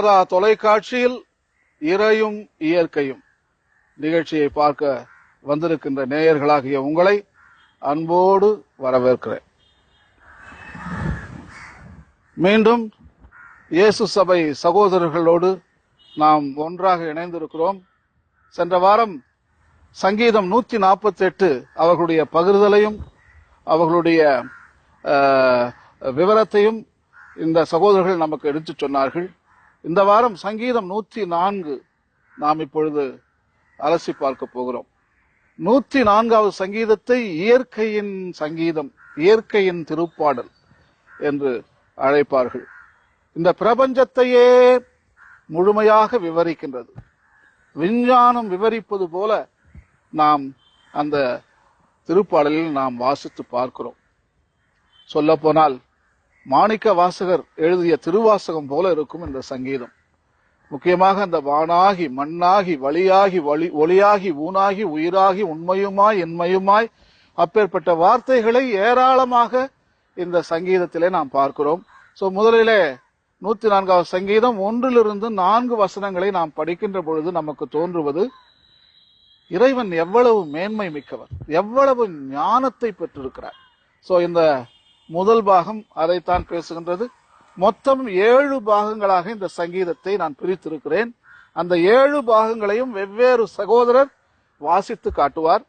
மாதா தொலைக்காட்சியில் இறையும் இயற்கையும் நிகழ்ச்சியை பார்க்க வந்திருக்கின்ற நேயர்களாகிய உங்களை அன்போடு வரவேற்கிறேன். மீண்டும் இயேசு சபை சகோதரர்களோடு நாம் ஒன்றாக இணைந்திருக்கிறோம். சென்ற வாரம் சங்கீதம் நூத்தி நாற்பத்தி எட்டு அவர்களுடைய பகிர்தலையும் அவர்களுடைய விவரத்தையும் இந்த சகோதரர்கள் நமக்கு எடுத்து சொன்னார்கள். இந்த வாரம் சங்கீதம் நூத்தி நான்கு நாம் இப்பொழுது அலசி பார்க்க போகிறோம். நூத்தி நான்காவது சங்கீதத்தை இயற்கையின் சங்கீதம் இயற்கையின் திருப்பாடல் என்று அழைப்பார்கள். இந்த பிரபஞ்சத்தையே முழுமையாக விவரிக்கின்றது. விஞ்ஞானம் விவரிப்பது போல நாம் அந்த திருப்பாடலில் நாம் வாசித்து பார்க்கிறோம். சொல்ல போனால் மாணிக்க வாசகர் எழுதிய திருவாசகம் போல இருக்கும் இந்த சங்கீதம். முக்கியமாக அந்த வானாகி மண்ணாகி வழியாகி வழி ஒளியாகி ஊனாகி உயிராகி உண்மையுமாய் என்மையுமாய் அப்பேற்பட்ட வார்த்தைகளை ஏராளமாக இந்த சங்கீதத்திலே நாம் பார்க்கிறோம். சோ முதலிலே நூத்தி நான்காவது சங்கீதம் ஒன்றிலிருந்து நான்கு வசனங்களை நாம் படிக்கின்ற பொழுது நமக்கு தோன்றுவது இறைவன் எவ்வளவு மேன்மை மிக்கவர் எவ்வளவு ஞானத்தை பெற்றிருக்கிறார். சோ இந்த முதல் பாகம் அதைத்தான் பேசுகின்றது. மொத்தம் ஏழு பாகங்களாக இந்த சங்கீதத்தை நான் பிரித்திருக்கிறேன். அந்த ஏழு பாகங்களையும் வெவ்வேறு சகோதரர் வாசித்து காட்டுவார்.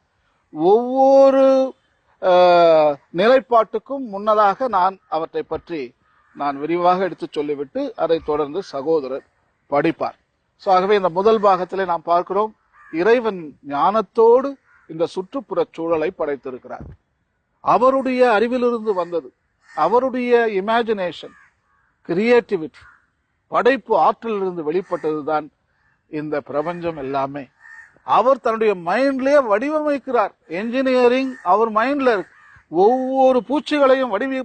ஒவ்வொரு நிலைப்பாட்டுக்கும் முன்னதாக நான் அவற்றை பற்றி நான் விரிவாக எடுத்து சொல்லிவிட்டு அதை தொடர்ந்து சகோதரர் படிப்பார். ஸோ ஆகவே இந்த முதல் பாகத்திலே நாம் பார்க்கிறோம் இறைவன் ஞானத்தோடு இந்த சுற்றுப்புற சூழலை படைத்திருக்கிறார். அவருடைய அறிவிலிருந்து வந்தது. அவருடைய இமேஜினேஷன் கிரியேட்டிவிட்டி படைப்பு ஆற்றலிலிருந்து வெளிப்பட்டதுதான் இந்த பிரபஞ்சம் எல்லாமே. அவர் தன்னுடைய மைண்ட்லயே வடிவமைக்கிறார். என்ஜினியரிங் அவர் மைண்ட்ல இருக்கு. ஒவ்வொரு பூச்சிகளையும் வடிவி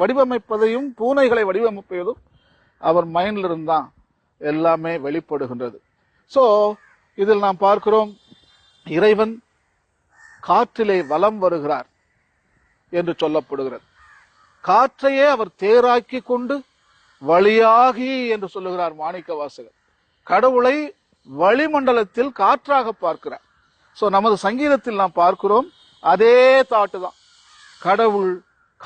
வடிவமைப்பதையும் பூனைகளை வடிவமைப்பதும் அவர் மைண்ட்ல இருந்தான் எல்லாமே வெளிப்படுகின்றது. ஸோ இதில் நாம் பார்க்கிறோம் இறைவன் காற்றிலே வலம் வருகிறார். என்று சொல்லப்படுகிறது. காற்றையே அவர் தேராக்கி கொண்டு வழியாகி என்று சொல்லுகிறார் மாணிக்க வாசகர் கடவுளை வளிமண்டலத்தில் காற்றாக பார்க்கிறார். சோ நமது சங்கீதத்தில் நாம் பார்க்கிறோம் அதே தாட்டு தான். கடவுள்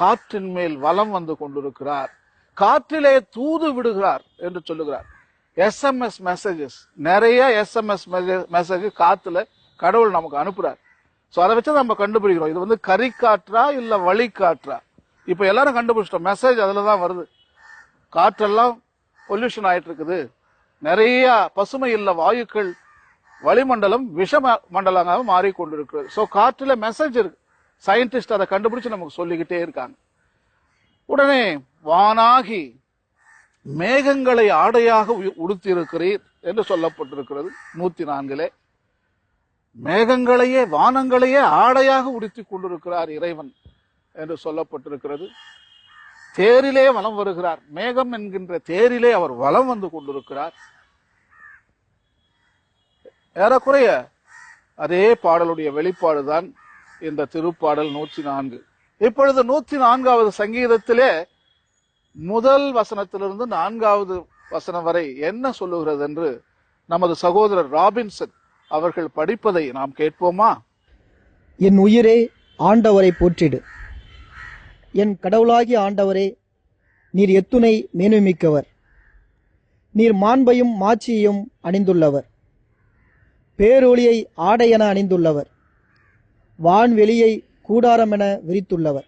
காற்றின் மேல் வலம் வந்து கொண்டிருக்கிறார். காற்றிலே தூது விடுகிறார் என்று சொல்லுகிறார். எஸ்எம்எஸ் மெசேஜஸ் நிறைய எஸ்எம்எஸ் மெசேஜ் காத்துல கடவுள் நமக்கு அனுப்புறார். ஸோ அதை வச்சு நம்ம கண்டுபிடிக்கிறோம். இது வந்து கரிக்காற்றா இல்ல வழிகாற்றா இப்போ எல்லாரும் கண்டுபிடிச்சிட்டோம். மெசேஜ் அதில் தான் வருது. காற்றெல்லாம் பொல்யூஷன் ஆயிட்டு இருக்குது நிறைய பசுமை இல்லை வாயுக்கள் வளிமண்டலம் விஷ மண்டலமாக மாறிக்கொண்டிருக்கிறது. ஸோ காற்றில் மெசேஜ் இருக்கு. சயின்டிஸ்ட் அதை கண்டுபிடிச்சு நமக்கு சொல்லிக்கிட்டே இருக்காங்க. உடனே வானாகி மேகங்களை ஆடையாக உ- உடுத்தியிருக்கிறீர் என்று சொல்லப்பட்டிருக்கிறது நூத்தி நான்கிலே மேகங்களையே வானங்களையே ஆடையாக உடுத்திக் கொண்டிருக்கிறார் இறைவன் என்று சொல்லப்பட்டிருக்கிறது. தேரிலே வலம் வருகிறார். மேகம் என்கின்ற தேரிலே அவர் வலம் வந்து கொண்டிருக்கிறார். ஏறக்குறைய அதே பாடலுடைய வெளிப்பாடுதான் இந்த திருப்பாடல் நூற்றி நான்கு இப்பொழுது நூற்றி நான்காவது சங்கீதத்திலே முதல் வசனத்திலிருந்து நான்காவது வசனம் வரை என்ன சொல்லுகிறது என்று நமது சகோதரர் ராபின்சன் அவர்கள் படிப்பதை நாம் கேட்போமா? என் உயிரே ஆண்டவரை போற்றிடு. என் கடவுளாகிய ஆண்டவரே நீர் எத்துணை மேன்மைமிக்கவர். நீர் மாண்பையும் மாட்சியையும் அணிந்துள்ளவர். பேரொளியை என அணிந்துள்ளவர். வான்வெளியை கூடாரம் என விரித்துள்ளவர்.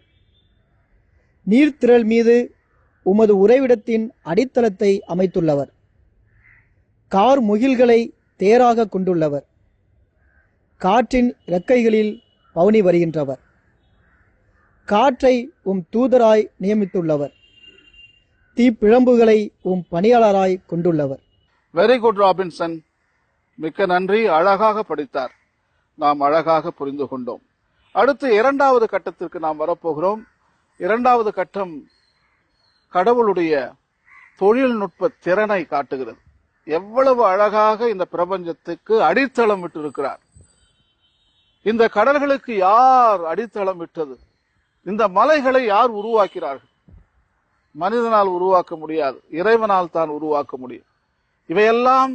நீர்த்திரள் மீது உமது உறைவிடத்தின் அடித்தளத்தை அமைத்துள்ளவர். கார் முகில்களை தேராக கொண்டுள்ளவர். காற்றின் இறக்கைகளில் பவுனி வருகின்றவர். காற்றை உம் தூதராய் நியமித்துள்ளவர். தீப்பிழம்புகளை உம் பணியாளராய் கொண்டுள்ளவர். வெரி குட் ராபின்சன் மிக்க நன்றி அழகாக படித்தார். நாம் அழகாக புரிந்து கொண்டோம். அடுத்து இரண்டாவது கட்டத்திற்கு நாம் வரப்போகிறோம். இரண்டாவது கட்டம் கடவுளுடைய தொழில்நுட்ப திறனை காட்டுகிறது. எவ்வளவு அழகாக இந்த பிரபஞ்சத்துக்கு அடித்தளம் விட்டிருக்கிறார். இந்த கடல்களுக்கு யார் அடித்தளம் விட்டது இந்த மலைகளை யார் உருவாக்கிறார்கள்? மனிதனால் உருவாக்க முடியாது. இறைவனால் தான் உருவாக்க முடியும். இவையெல்லாம்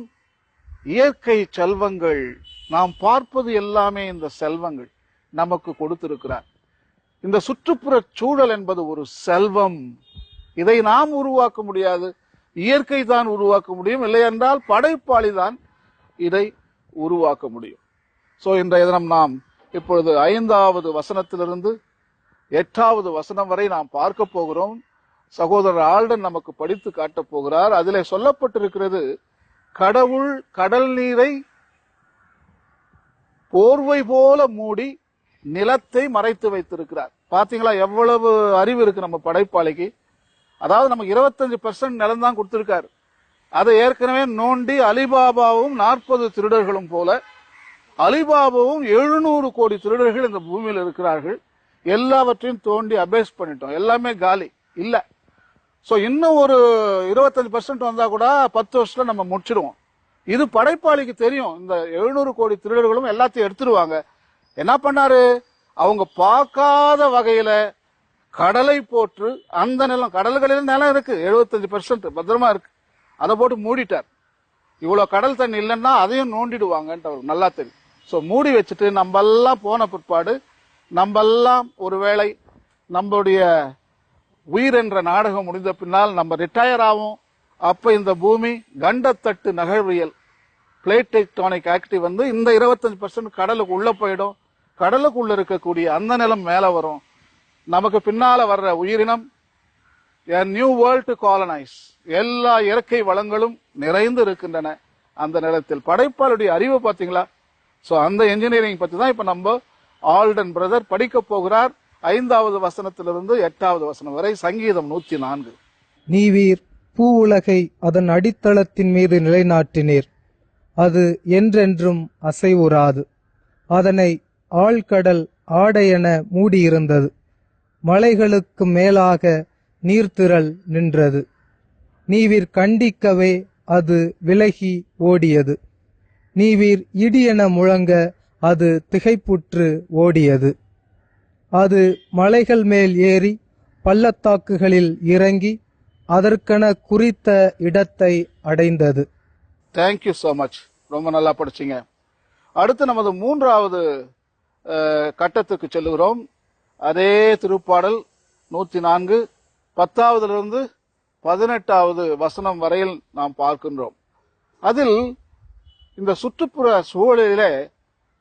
இயற்கை செல்வங்கள். நாம் பார்ப்பது எல்லாமே இந்த செல்வங்கள் நமக்கு கொடுத்திருக்கிறார். இந்த சுற்றுப்புற சூழல் என்பது ஒரு செல்வம். இதை நாம் உருவாக்க முடியாது. இயற்கை தான் உருவாக்க முடியும். இல்லை என்றால் படைப்பாளி தான் இதை உருவாக்க முடியும். ஸோ இன்றைய தினம் நாம் இப்பொழுது ஐந்தாவது வசனத்திலிருந்து எட்டாவது வசனம் வரை நாம் பார்க்க போகிறோம். சகோதரர் ஆல்டன் நமக்கு படித்து காட்டப் போகிறார். அதிலே சொல்லப்பட்டிருக்கிறது கடவுள் கடல் நீரை போர்வை போல மூடி நிலத்தை மறைத்து வைத்திருக்கிறார். பாத்தீங்களா எவ்வளவு அறிவு இருக்கு நம்ம படைப்பாளிக்கு. அதாவது நமக்கு இருபத்தஞ்சு பெர்சன்ட் நிலம் தான் கொடுத்திருக்காரு. அதை ஏற்கனவே நோண்டி அலிபாபாவும் நாற்பது திருடர்களும் போல அலிபாபாவும் எழுநூறு கோடி திருடர்கள் இந்த பூமியில் இருக்கிறார்கள். எல்லாவற்றையும் தோண்டி அபேஸ் பண்ணிட்டோம். எல்லாமே காலி. இல்ல. சோ இன்னும் ஒரு இருபத்தஞ்சு பர்சன்ட் வந்தா கூட பத்து வருஷத்துல நம்ம முடிச்சிடுவோம் இது படைப்பாளிக்கு தெரியும். இந்த எழுநூறு கோடி திருடர்களும் எல்லாத்தையும் எடுத்துருவாங்க. என்ன பண்ணாரு? அவங்க பார்க்காத வகையில கடலை போட்டு அந்த நிலம் கடல்களில் நிலம் இருக்கு. 75% பெர்சன்ட் பத்திரமா இருக்கு. அதை போட்டு மூடிட்டார். இவ்வளவு கடல் தண்ணி இல்லைன்னா அதையும் நோண்டிடுவாங்கன்ட்டு அவருக்கு நல்லா தெரியும். ஸோ மூடி வச்சுட்டு நம்ம எல்லாம் போன பிற்பாடு நம்ம எல்லாம் ஒருவேளை நம்மளுடைய உயிர் என்ற நாடகம் முடிந்த பின்னால் நம்ம ரிட்டையர் ஆகும் அப்ப இந்த பூமி கண்டத்தட்டு நகர்வியல் பிளேட் டெக்டானிக் ஆக்டிவ் வந்து இந்த 25% பர்சன்ட் கடலுக்கு உள்ள போயிடும். கடலுக்குள்ள இருக்கக்கூடிய அந்த நிலம் மேல வரும். நமக்கு பின்னால வர்ற உயிரினம் ஏ நியூ வேர்ல்டு காலனைஸ் எல்லா இயற்கை வளங்களும் நிறைந்து இருக்கின்றன அந்த நிலத்தில். படைப்பாளுடைய அறிவு பார்த்தீங்களா? ஸோ அந்த இன்ஜினியரிங் பற்றி தான் இப்போ நம்ம ஆல்டன் பிரதர் படிக்க போகிறார். ஐந்தாவது வசனத்திலிருந்து எட்டாவது வசனம் வரை சங்கீதம் நூத்தி நான்கு. நீவீர் பூ உலகை அதன் அடித்தளத்தின் மீது நிலைநாட்டினீர். அது என்றென்றும் அசைவுறாது. அதனை ஆழ்கடல் ஆடையென மூடியிருந்தது. மலைகளுக்கு மேலாக நீர்த்திரள் நின்றது. நீவீர் கண்டிக்கவே அது விலகி ஓடியது. நீவீர் இடியென முழங்க அது திகைப்புற்று ஓடியது. அது மலைகள் மேல் ஏறி பள்ளத்தாக்குகளில் இறங்கி அதற்கென குறித்த இடத்தை அடைந்தது. தேங்க்யூ ஸோ மச் ரொம்ப நல்லா படிச்சிங்க. அடுத்து நமது மூன்றாவது கட்டத்துக்கு செல்லுகிறோம். அதே திருப்பாடல் நூற்றி நான்கு பத்தாவதிலிருந்து பதினெட்டாவது வசனம் வரையில் நாம் பார்க்கின்றோம். அதில் இந்த சுற்றுப்புற சூழலிலே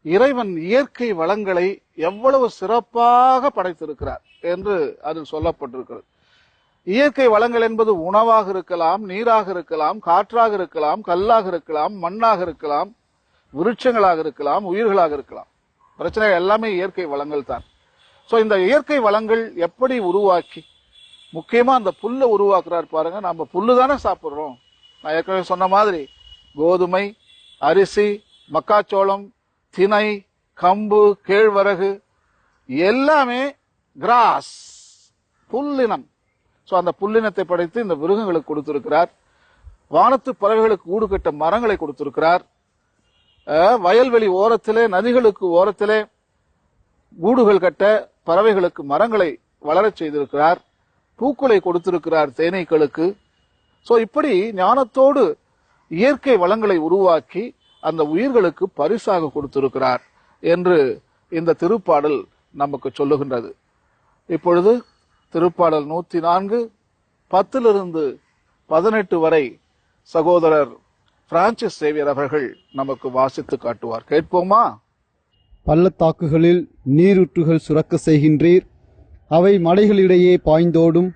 இறைவன் இயற்கை வளங்களை எவ்வளவு சிறப்பாக படைத்திருக்கிறார் என்று அதில் சொல்லப்பட்டிருக்கிறது. இயற்கை வளங்கள் என்பது உணவாக இருக்கலாம் நீராக இருக்கலாம் காற்றாக இருக்கலாம் கல்லாக இருக்கலாம் மண்ணாக இருக்கலாம் விருட்சங்களாக இருக்கலாம் உயிர்களாக இருக்கலாம். பிரச்சனை எல்லாமே இயற்கை வளங்கள் தான். ஸோ இந்த இயற்கை வளங்கள் எப்படி உருவாக்கி முக்கியமா அந்த புல்லை உருவாக்குறாரு பாருங்க. நம்ம புல்லு தானே சாப்பிட்றோம். நான் ஏற்கனவே சொன்ன மாதிரி கோதுமை அரிசி மக்காச்சோளம் திணை கம்பு கேழ்வரகு எல்லாமே கிராஸ் புல்லினம். ஸோ அந்த புல்லினத்தை படைத்து இந்த மிருகங்களுக்கு கொடுத்திருக்கிறார். வானத்து பறவைகளுக்கு ஊடு கட்ட மரங்களை கொடுத்திருக்கிறார். வயல்வெளி ஓரத்திலே நதிகளுக்கு ஓரத்திலே கூடுகள் கட்ட பறவைகளுக்கு மரங்களை வளரச் செய்திருக்கிறார். பூக்களை கொடுத்திருக்கிறார் தேனீக்களுக்கு. சோ இப்படி ஞானத்தோடு இயற்கை வளங்களை உருவாக்கி அந்த உயிர்களுக்கு பரிசாக கொடுத்திருக்கிறார் என்று இந்த திருப்பாடல் நமக்கு சொல்லுகின்றது. இப்பொழுது திருப்பாடல் நூத்தி நான்கு பத்திலிருந்து பதினெட்டு வரை சகோதரர் பிரான்சிஸ் சேவியர் அவர்கள் நமக்கு வாசித்து காட்டுவார். கேட்போமா? பள்ளத்தாக்குகளில் நீரூற்றுகள் சுரக்க செய்கின்றீர். அவை மலைகளிடையே பாய்ந்தோடும்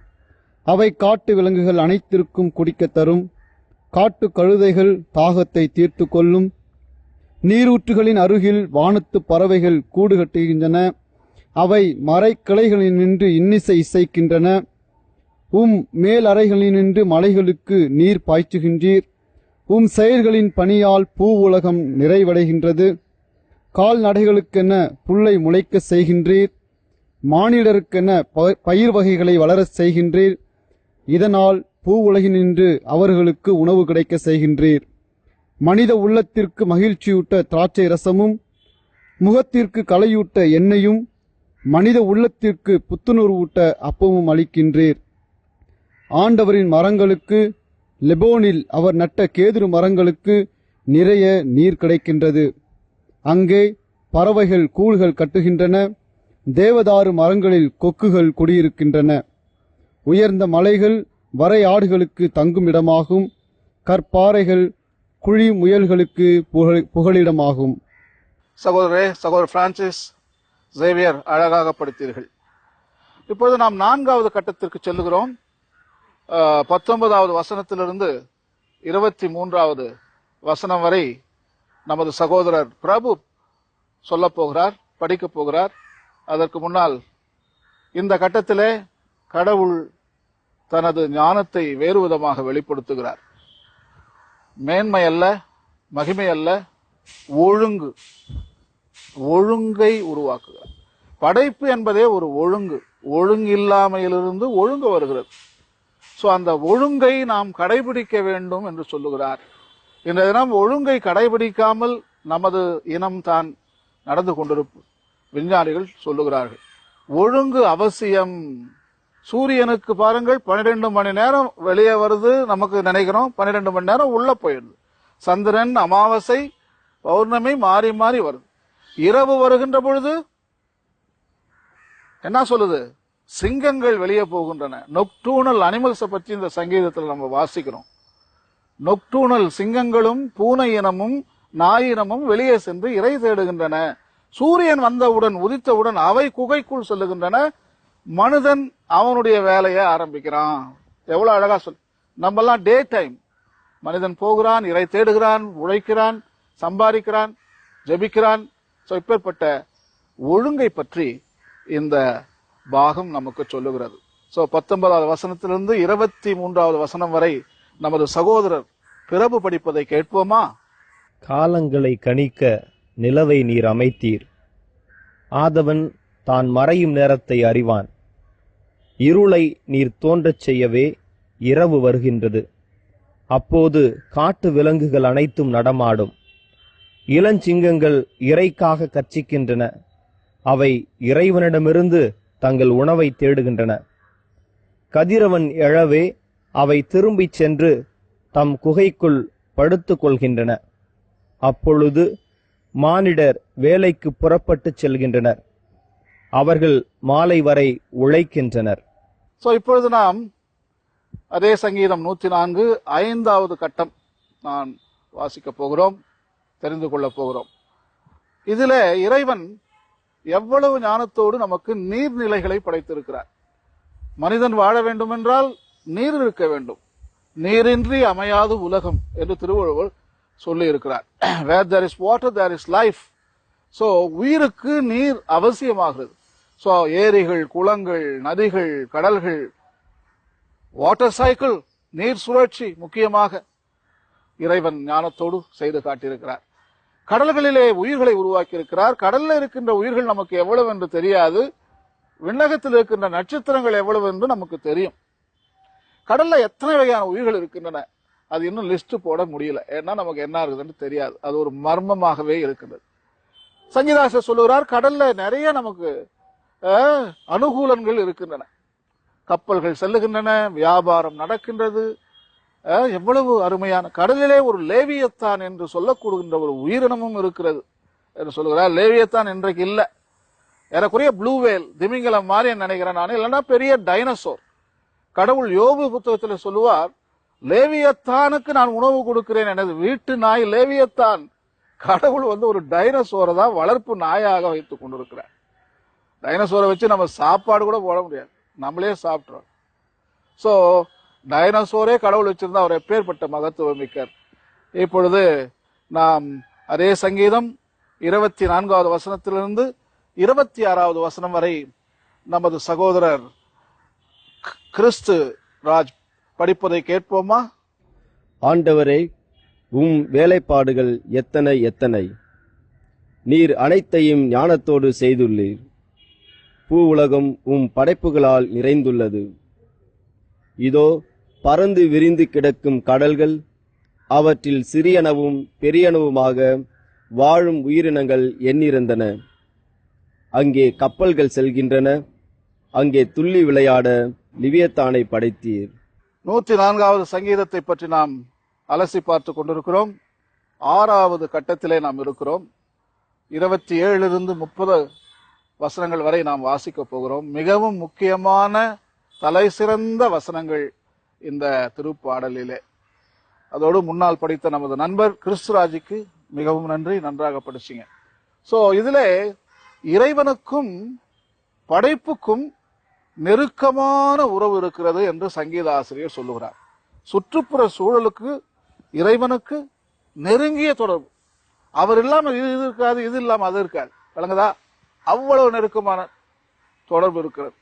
அவை காட்டு விலங்குகள் அனைத்திற்கும் குடிக்கத் தரும். காட்டு கழுதைகள் தாகத்தை தீர்த்து கொள்ளும். நீரூற்றுகளின் அருகில் வானத்து பறவைகள் கூடு கட்டுகின்றன. அவை மரைக்கிளைகளினின்று இன்னிசை இசைக்கின்றன. உம் மேல் அறைகளினின்று மலைகளுக்கு நீர் பாய்ச்சுகின்றீர். உம் செயல்களின் பணியால் பூ உலகம் நிறைவடைகின்றது. கால்நடைகளுக்கென புல்லை முளைக்க செய்கின்றீர். மானிடருக்கென ப- பயிர் வகைகளை வளரச் செய்கின்றீர். இதனால் பூ உலகினின்று அவர்களுக்கு உணவு கிடைக்க செய்கின்றீர். மனித உள்ளத்திற்கு மகிழ்ச்சியூட்ட திராட்சை ரசமும் முகத்திற்கு களையூட்ட எண்ணெயும் மனித உள்ளத்திற்கு புத்துணர்வூட்ட அப்பமும் அளிக்கின்றீர். ஆண்டவரின் மரங்களுக்கு லெபோனில் அவர் நட்ட கேதுரு மரங்களுக்கு நிறைய நீர் கிடைக்கின்றது. அங்கே பறவைகள் கூழ்கள் கட்டுகின்றன தேவதாறு மரங்களில் கொக்குகள் குடியிருக்கின்றன. உயர்ந்த மலைகள் வரை ஆடுகளுக்கு தங்கும் இடமாகும் கற்பாறைகள் குழி முயல்களுக்கு புகழ் புகலிடமாகும். சகோதரே சகோதரர் பிரான்சிஸ் ஜேவியர் அழகாக படித்தீர்கள் இப்பொழுது நாம் நான்காவது கட்டத்திற்கு செல்லுகிறோம். பத்தொன்பதாவது வசனத்திலிருந்து இருபத்தி மூன்றாவது வசனம் வரை நமது சகோதரர் பிரபு சொல்லப் போகிறார் படிக்கப் போகிறார். அதற்கு முன்னால் இந்த கட்டத்திலே கடவுள் தனது ஞானத்தை வேறு விதமாக வெளிப்படுத்துகிறார். மேன்மை அல்ல மகிமை அல்ல ஒழுங்கு. ஒழுங்கை உருவாக்குகிறார். படைப்பு என்பதே ஒரு ஒழுங்கு. ஒழுங்கில்லாமையிலிருந்து ஒழுங்கு வருகிறது. ஸோ அந்த ஒழுங்கை நாம் கடைபிடிக்க வேண்டும் என்று சொல்லுகிறார். இன்றைய தினம் ஒழுங்கை கடைபிடிக்காமல் நமது இனம் தான் நடந்து கொண்டிருப்பு விஞ்ஞானிகள் சொல்லுகிறார்கள். ஒழுங்கு அவசியம். சூரியனுக்கு பாருங்கள் பன்னிரெண்டு மணி நேரம் வெளியே வருது நமக்கு நினைக்கிறோம். பன்னிரெண்டு மணி நேரம் உள்ள போயிடுது. சந்திரன் அமாவாசை பௌர்ணமி மாறி மாறி வருது. இரவு வருகின்ற பொழுது என்ன சொல்லுது? சிங்கங்கள் வெளியே போகின்றன. நொக்டூனல் அனிமல்ஸை பற்றி இந்த சங்கீதத்தில் நம்ம வாசிக்கிறோம். நொக்டூனல் சிங்கங்களும் பூனை இனமும் நாய் இனமும் வெளியே சென்று இறை தேடுகின்றன. சூரியன் வந்தவுடன் உதித்தவுடன் அவை குகைக்குள் செல்லுகின்றன. மனிதன் அவனுடைய வேலையை ஆரம்பிக்கிறான். எவ்வளவு அழகா சொல் நம்மெல்லாம் டே டைம் மனிதன் போகிறான் இறை தேடுகிறான் உழைக்கிறான் சம்பாதிக்கிறான் ஜெபிக்கிறான். ஸோ இப்பேற்பட்ட ஒழுங்கை பற்றி இந்த பாகம் நமக்கு சொல்லுகிறது. ஸோ பத்தொன்பதாவது வசனத்திலிருந்து இருபத்தி மூன்றாவது வசனம் வரை நமது சகோதரர் பிறப்பு படிப்பதை கேட்போமா? காலங்களை கணிக்க நிலவை நீர் அமைத்தீர். ஆதவன் தான் மறையும் நேரத்தை அறிவான். இருளை நீர் தோன்றச் செய்யவே இரவு வருகின்றது. அப்போது காட்டு விலங்குகள் அனைத்தும் நடமாடும். இளஞ்சிங்கங்கள் இறைக்காக கர்ச்சிக்கின்றன அவை இறைவனிடமிருந்து தங்கள் உணவை தேடுகின்றன. கதிரவன் எழவே அவை திரும்பிச் சென்று தம் குகைக்குள் படுத்து கொள்கின்றன. அப்பொழுது மானிடர் வேலைக்கு புறப்பட்டுச் செல்கின்றனர். அவர்கள் மாலை வரை உழைக்கின்றனர். ஸோ இப்பொழுது நாம் அதே சங்கீதம் நூற்றி நான்கு ஐந்தாவது கட்டம் நான் வாசிக்க போகிறோம் தெரிந்து கொள்ளப் போகிறோம். இதில் இறைவன் எவ்வளவு ஞானத்தோடு நமக்கு நீர்நிலைகளை படைத்திருக்கிறார். மனிதன் வாழ வேண்டுமென்றால் நீர் இருக்க வேண்டும். நீரின்றி அமையாது உலகம் என்று திருவள்ளுவர் சொல்லி இருக்கிறார் where there is water there is life so உயிருக்கு நீர் அவசியமாகிறது. ஸோ ஏரிகள் குளங்கள் நதிகள் கடல்கள் வாட்டர் சைக்கிள் நீர் சுழற்சி முக்கியமாக இறைவன் ஞானத்தோடு செய்து காட்டியிருக்கிறார். கடல்களிலே உயிர்களை உருவாக்கி இருக்கிறார் கடல்ல இருக்கின்ற உயிர்கள் நமக்கு எவ்வளவு என்று தெரியாது. விண்ணகத்தில் இருக்கின்ற நட்சத்திரங்கள் எவ்வளவு என்று நமக்கு தெரியும். கடல்ல எத்தனை வகையான உயிர்கள் இருக்கின்றன? அது இன்னும் லிஸ்ட் போட முடியல. ஏன்னா நமக்கு என்ன இருக்குதுன்னு தெரியாது. அது ஒரு மர்மமாகவே இருக்கின்றது. சங்கீதாசர் சொல்லுகிறார் கடல்ல நிறைய நமக்கு அனுகூலங்கள் இருக்கின்றன. கப்பல்கள் செல்லுகின்றன வியாபாரம் நடக்கின்றது. எவ்வளவு அருமையான கடலிலே ஒரு லேவியத்தான் என்று சொல்லக்கூடுகின்ற ஒரு உயிரினமும் இருக்கிறது என்று சொல்லுகிறார் லேவியத்தான் இன்றைக்கு இல்லை. ஏறக்குறைய ப்ளூவேல் திமிங்கலம் மாதிரி நினைக்கிறேன் நான். இல்லைன்னா பெரிய டைனசோர் கடவுள் யோபு புத்தகத்தில் சொல்லுவார் லேவியத்தானுக்கு நான் உணவு கொடுக்கிறேன் எனது வீட்டு நாய் லேவியத்தான். கடவுள் வந்து ஒரு டைனசோரை தான் வளர்ப்பு நாயாக வைத்துக் கொண்டிருக்கிறார். டைனோசோரை வச்சு நம்ம சாப்பாடு கூட போட முடியாது. நம்மளே சாப்பிட்றோம் ஸோ டைனோசோரே கடவுள் வச்சிருந்தா அவர் எப்பேற்பட்ட மகத்துவம் மிக்கர் இப்பொழுது நாம் அதே சங்கீதம் இருபத்தி நான்காவது வசனத்திலிருந்து இருபத்தி ஆறாவது வசனம் வரை நமது சகோதரர் கிறிஸ்து ராஜ் படிப்பதை கேட்போமா? ஆண்டவரே உம் வேலைப்பாடுகள் எத்தனை எத்தனை? நீர் அனைத்தையும் ஞானத்தோடு செய்துள்ளீர். பூ உலகம் உம் படைப்புகளால் நிறைந்துள்ளது. இதோ பறந்து விரிந்து கிடக்கும் கடல்கள் அவற்றில் சிறியனவும் பெரியனவுமாக வாழும் உயிரினங்கள் எண்ணிருந்தன. அங்கே கப்பல்கள் செல்கின்றன அங்கே துள்ளி விளையாட லிவியத்தானை படைத்தீர். நூற்றி நான்காவது சங்கீதத்தை பற்றி நாம் அலசி பார்த்து கொண்டிருக்கிறோம். ஆறாவது கட்டத்திலே நாம் இருக்கிறோம். இருபத்தி ஏழிலிருந்து முப்பது வசனங்கள் வரை நாம் வாசிக்க போகிறோம். மிகவும் முக்கியமான தலை சிறந்த வசனங்கள் இந்த திருப்பாடலிலே. அதோடு முன்னால் படித்த நமது நண்பர் கிறிஸ்துராஜுக்கு மிகவும் நன்றி நன்றாக படிச்சிங்க. ஸோ இதில் இறைவனுக்கும் படைப்புக்கும் நெருக்கமான உறவு இருக்கிறது என்று சங்கீத ஆசிரியர் சொல்லுகிறார். சுற்றுப்புற சூழலுக்கு இறைவனுக்கு நெருங்கிய தொடர்பு. அவர் இல்லாமல் இது இது இருக்காது இது இல்லாமல் அது இருக்காது. விளங்குதா? அவ்வளவு நெருக்கமான தொடர்பு இருக்கிறது.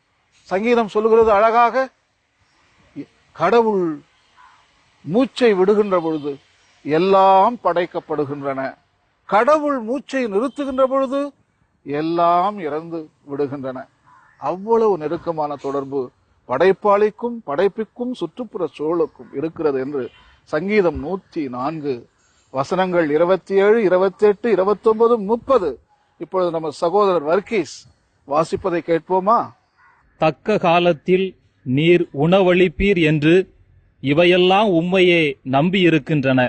சங்கீதம் சொல்லுகிறது அழகாக கடவுள் மூச்சை விடுகின்ற பொழுது எல்லாம் படைக்கப்படுகின்றன. கடவுள் மூச்சை நிறுத்துகின்ற பொழுது எல்லாம் இறந்து விடுகின்றன. அவ்வளவு நெருக்கமான தொடர்பு படைப்பாளிக்கும் படைப்பிற்கும் சுற்றுப்புற சூழலுக்கும் இருக்கிறது என்று சங்கீதம் நூற்றி நான்கு வசனங்கள் இருபத்தி ஏழு இருபத்தி எட்டு இருபத்தி ஒன்பது முப்பது இப்பொழுது நம்ம சகோதரர் வர்கீஸ் வாசிப்பதை கேட்போமா? தக்க காலத்தில் நீர் உணவளிப்பீர் என்று இவையெல்லாம் உண்மையே நம்பியிருக்கின்றன.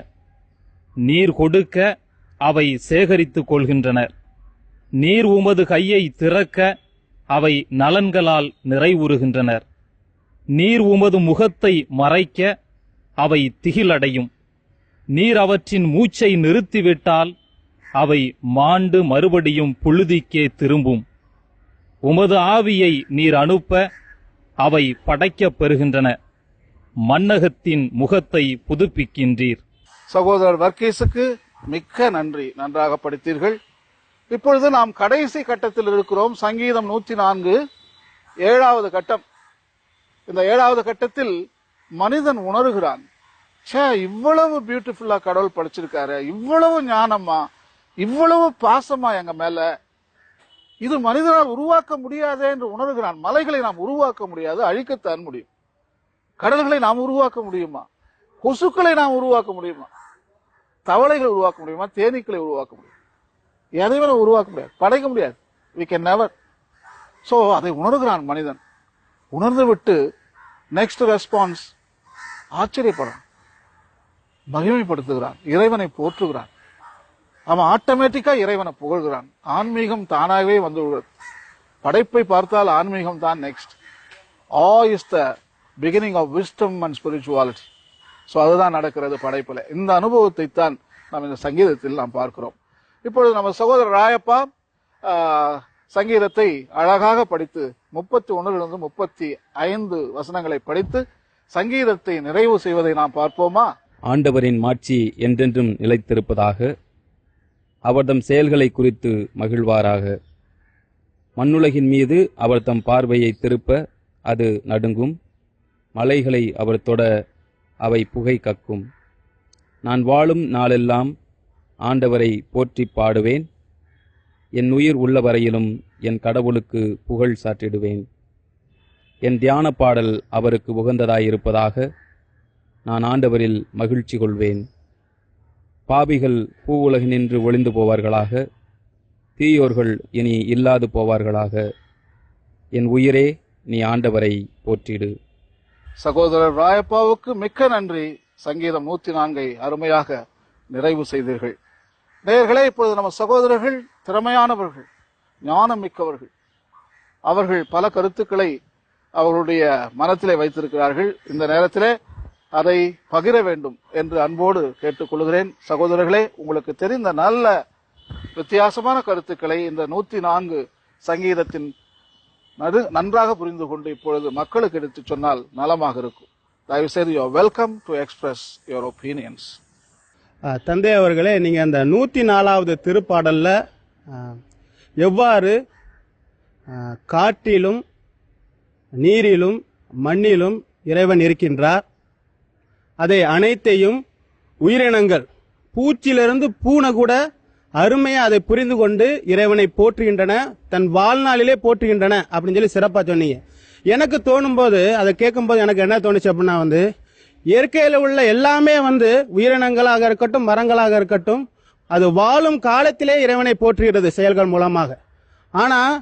நீர் கொடுக்க அவை சேகரித்துக் கொள்கின்றன. நீர் உமது கையை திறக்க அவை நலன்களால் நிறைவுறுகின்றனர். நீர் உமது முகத்தை மறைக்க அவை திகிலடையும். நீர் அவற்றின் மூச்சை நிறுத்திவிட்டால் அவை மாண்டு மறுபடியும் புழுதிக்கே திரும்பும். உமது ஆவியை நீர் அனுப்ப அவை படைக்கப் பெறுகின்றன. மன்னகத்தின் முகத்தை புதுப்பிக்கின்றீர். சகோதரர் வர்க்கீஸுக்கு மிக்க நன்றி. நன்றாக படித்தீர்கள். இப்பொழுது நாம் கடைசி கட்டத்தில் இருக்கிறோம். சங்கீதம் நூற்றி நான்கு ஏழாவது கட்டம். இந்த ஏழாவது கட்டத்தில் மனிதன் உணர்கிறான். சே இவ்வளவு பியூட்டிஃபுல்லா கடவுள் படிச்சிருக்காரு. இவ்வளவு ஞானமா இவ்வளவு பாசமா எங்க மேல இது மனிதனால் உருவாக்க முடியாதே என்று உணர்கிறான். மலைகளை நாம் உருவாக்க முடியாது அழிக்கத்தான் முடியும். கடல்களை நாம் உருவாக்க முடியுமா? கொசுக்களை நாம் உருவாக்க முடியுமா? தவளைகளை உருவாக்க முடியுமா? தேனீக்களை உருவாக்க முடியும்? எதையுமே நம்ம உருவாக்க முடியாது. படைக்க முடியாது. வி கேன் நெவர் ஸோ அதை உணர்கிறான் மனிதன். உணர்ந்து விட்டு நெக்ஸ்ட் ரெஸ்பான்ஸ் ஆச்சரியப்படும் மகிமைப்படுத்துகிறான். இறைவனை போற்றுகிறான். அவன் ஆட்டோமேட்டிக்கா இறைவனை புகழ்கிறான். ஆன்மீகம் தானாகவே வந்து விடுகிறது படைப்பை பார்த்தால் ஆன்மீகம் தான் next uh is the beginning of wisdom and spirituality so அதுதான் நடக்கிறது படைப்பில். இந்த அனுபவத்தை தான் நாம் இந்த சங்கீதத்தில் நாம் பார்க்கிறோம். இப்பொழுது நம்ம சகோதரர் ராயப்பா சங்கீதத்தை அழகாக படித்து முப்பத்தி ஒன்றிலிருந்து முப்பத்தி ஐந்து வசனங்களை படித்து சங்கீதத்தை நிறைவு செய்வதை நாம் பார்ப்போமா? ஆண்டவரின் மாட்சி என்றென்றும் நிலைத்திருப்பதாக அவர்தம் செயல்களை குறித்து மகிழ்வாராக. மண்ணுலகின் மீது அவர் தம் பார்வையை திருப்ப அது நடுங்கும். மலைகளை அவர் தொட அவை புகை கக்கும். நான் வாழும் நாளெல்லாம் ஆண்டவரை போற்றிப் பாடுவேன். என் உயிர் உள்ள வரையிலும் என் கடவுளுக்கு புகழ் சாற்றிடுவேன். என் தியான பாடல் அவருக்கு உகந்ததாயிருப்பதாக நான் ஆண்டவரில் மகிழ்ச்சி கொள்வேன். பாபிகள் பாவிகள் நின்று ஒளிந்து போவார்களாக. தீயோர்கள் இனி இல்லாது போவார்களாக. என் உயிரே நீ ஆண்டவரை போற்றிடு. சகோதரர் ராயப்பாவுக்கு மிக்க நன்றி. சங்கீதம் நூத்தி நான்கை அருமையாக நிறைவு செய்தீர்கள். நேர்களே இப்பொழுது நம்ம சகோதரர்கள் திறமையானவர்கள் ஞானம் மிக்கவர்கள் அவர்கள் பல கருத்துக்களை அவர்களுடைய மனத்திலே வைத்திருக்கிறார்கள். இந்த நேரத்திலே அதை பகிர வேண்டும் என்று அன்போடு கேட்டுக்கொள்கிறேன். சகோதரர்களே உங்களுக்கு தெரிந்த நல்ல வித்தியாசமான கருத்துக்களை இந்த நூத்தி நான்கு சங்கீதத்தின் நடு நன்றாக புரிந்து கொண்டு இப்பொழுது மக்களுக்கு எடுத்துச் சொன்னால் நலமாக இருக்கும். தயவு செய்து your welcome to express your opinions தந்தை அவர்களே நீங்க அந்த நூத்தி நாலாவது திருப்பாடல்ல எவ்வாறு காட்டிலும் நீரிலும் மண்ணிலும் இறைவன் இருக்கின்றார்? அதை அனைத்தையும் உயிரினங்கள் பூச்சிலிருந்து பூனை கூட அருமையாக அதை புரிந்து கொண்டு இறைவனை போற்றுகின்றன தன் வாழ்நாளிலே போற்றுகின்றன அப்படின்னு சொல்லி சிறப்பாக சொன்னீங்க. எனக்கு தோணும் போது அதை கேட்கும்போது எனக்கு என்ன தோணுச்சு அப்படின்னா வந்து இயற்கையில் உள்ள எல்லாமே வந்து உயிரினங்களாக இருக்கட்டும் மரங்களாக இருக்கட்டும் அது வாழும் காலத்திலே இறைவனை போற்றுகிறது செயல்கள் மூலமாக. ஆனால்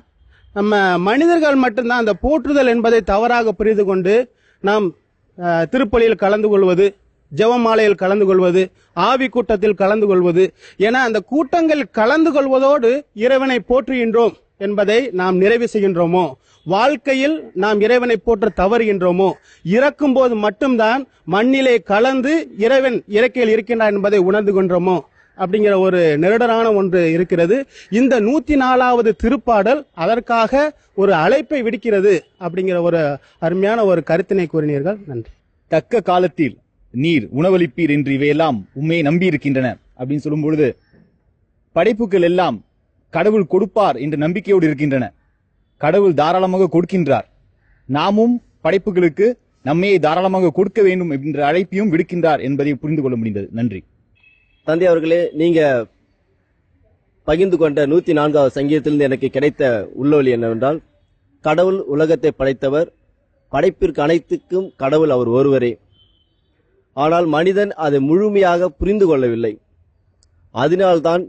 நம்ம மனிதர்கள் மட்டும்தான் அந்த போற்றுதல் என்பதை தவறாக புரிந்து கொண்டு நாம் திருப்பலியில் கலந்து கொள்வது ஜெபமாலையில் கலந்து கொள்வது ஆவி கூட்டத்தில் கலந்து கொள்வது. என அந்த கூட்டங்கள் கலந்து கொள்வதோடு இறைவனை போற்றுகின்றோம் என்பதை நாம் நிறைவு செய்கின்றோமோ? வாழ்க்கையில் நாம் இறைவனை போற்ற தவறுகின்றோமோ? இறக்கும் போது மட்டும்தான் மண்ணிலே கலந்து இறைவன் இறக்கையில் இருக்கின்றான் என்பதை உணர்ந்து கொன்றோமோ அப்படிங்கிற ஒரு நெருடரான ஒன்று இருக்கிறது. இந்த நூத்தி நாலாவது திருப்பாடல் அதற்காக ஒரு அழைப்பை விடுக்கிறது அப்படிங்கிற ஒரு அருமையான ஒரு கருத்தினை கூறினீர்கள். நன்றி. தக்க காலத்தில் நீர் உணவளிப்பீர் என்று இவையெல்லாம் உண்மையை நம்பி இருக்கின்றன அப்படின்னு சொல்லும் பொழுது படைப்புகள் எல்லாம் கடவுள் கொடுப்பார் என்ற நம்பிக்கையோடு இருக்கின்றன. கடவுள் தாராளமாக கொடுக்கின்றார். நாமும் படைப்புகளுக்கு நம்மையை தாராளமாக கொடுக்க வேண்டும் என்ற அழைப்பையும் விடுக்கின்றார் என்பதை புரிந்து கொள்ள முடிந்தது. நன்றி. தந்தை அவர்களே நீங்க பகிர்ந்து கொண்ட நூத்தி நான்காவது சங்கீதத்திலிருந்து எனக்கு கிடைத்த உள்ளொலி என்னவென்றால் கடவுள் உலகத்தை படைத்தவர் படைப்பிற்கு அனைத்துக்கும் கடவுள் அவர் ஒருவரே. ஆனால் மனிதன் அதை முழுமையாக புரிந்து கொள்ளவில்லை. அதனால்தான்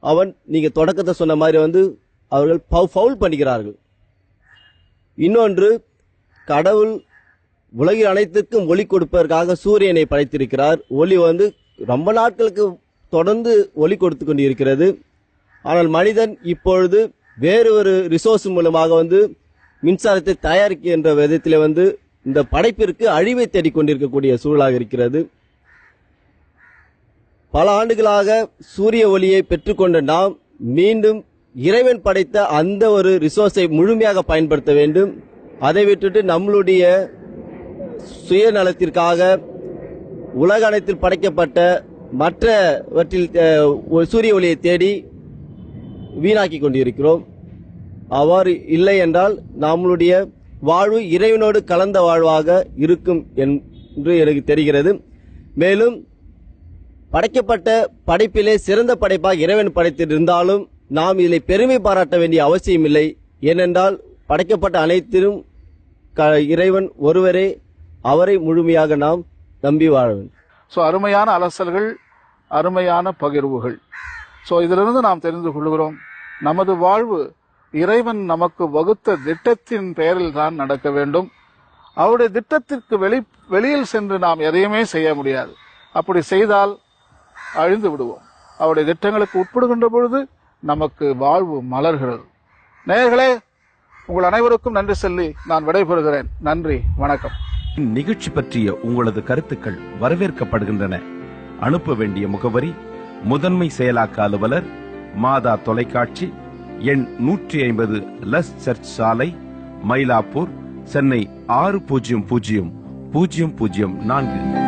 அவன் நீங்க தொடக்கத்தை சொன்ன மாதிரி வந்து அவர்கள் பவு- ஃபவுல் பண்ணுகிறார்கள் இன்னொன்று கடவுள் உலகில் அனைத்துக்கும் ஒளி கொடுப்பதற்காக சூரியனை படைத்திருக்கிறார். ஒளி வந்து ரொம்ப நாட்களுக்கு தொடர்ந்து ஒளி கொடுத்து கொண்டு இருக்கிறது ஆனால் மனிதன் இப்பொழுது வேறு ஒரு ரிசோர்ஸ் மூலமாக வந்து மின்சாரத்தை தயாரிக்கின்ற விதத்தில் வந்து இந்த படைப்பிற்கு அழிவை தேடிக்கொண்டிருக்கக்கூடிய சூழலாக இருக்கிறது. பல ஆண்டுகளாக சூரிய ஒளியை பெற்றுக்கொண்ட நாம் மீண்டும் இறைவன் படைத்த அந்த ஒரு ரிசோர்ஸை முழுமையாக பயன்படுத்த வேண்டும். அதை விட்டுட்டு நம்மளுடைய சுயநலத்திற்காக உலக அனைத்தில் படைக்கப்பட்ட மற்றவற்றில் சூரிய ஒளியை தேடி வீணாக்கி கொண்டிருக்கிறோம். அவ்வாறு இல்லை என்றால் நம்மளுடைய வாழ்வு இறைவனோடு கலந்த வாழ்வாக இருக்கும் என்று எனக்கு தெரிகிறது. மேலும் படைக்கப்பட்ட படைப்பிலே சிறந்த படைப்பாக இறைவன் படைத்திருந்தாலும் நாம் இதில் பெருமை பாராட்ட வேண்டிய அவசியமில்லை ஏனென்றால் படைக்கப்பட்ட அனைத்திலும் க- இறைவன் ஒருவரே. அவரை முழுமையாக நாம் நம்பி வாழ வேண்டும். ஸோ அருமையான அலசல்கள் அருமையான பகிர்வுகள். ஸோ இதிலிருந்து நாம் தெரிந்து கொள்கிறோம் நமது வாழ்வு இறைவன் நமக்கு வகுத்த திட்டத்தின் பெயரில் தான் நடக்க வேண்டும். அவருடைய திட்டத்திற்கு வெளி வெளியில் சென்று நாம் எதையுமே செய்ய முடியாது. அப்படி செய்தால் அழிந்து விடுவோம். அவருடைய திட்டங்களுக்கு உட்படுகின்ற பொழுது நமக்கு வாழ்வு மலர்கிறது. நேயர்களே உங்கள் அனைவருக்கும் நன்றி சொல்லி நான் விடைபெறுகிறேன். நன்றி வணக்கம். நிகழ்ச்சி பற்றிய உங்களது கருத்துக்கள் வரவேற்கப்படுகின்றன. அனுப்ப வேண்டிய முகவரி முதன்மை செயலாக்க அலுவலர் மாதா தொலைக்காட்சி எண் நூற்றி ஐம்பது லஸ் சர்ச் சாலை மயிலாப்பூர் சென்னை ஆறு பூஜ்ஜியம் பூஜ்ஜியம் பூஜ்ஜியம் பூஜ்ஜியம் நான்கு.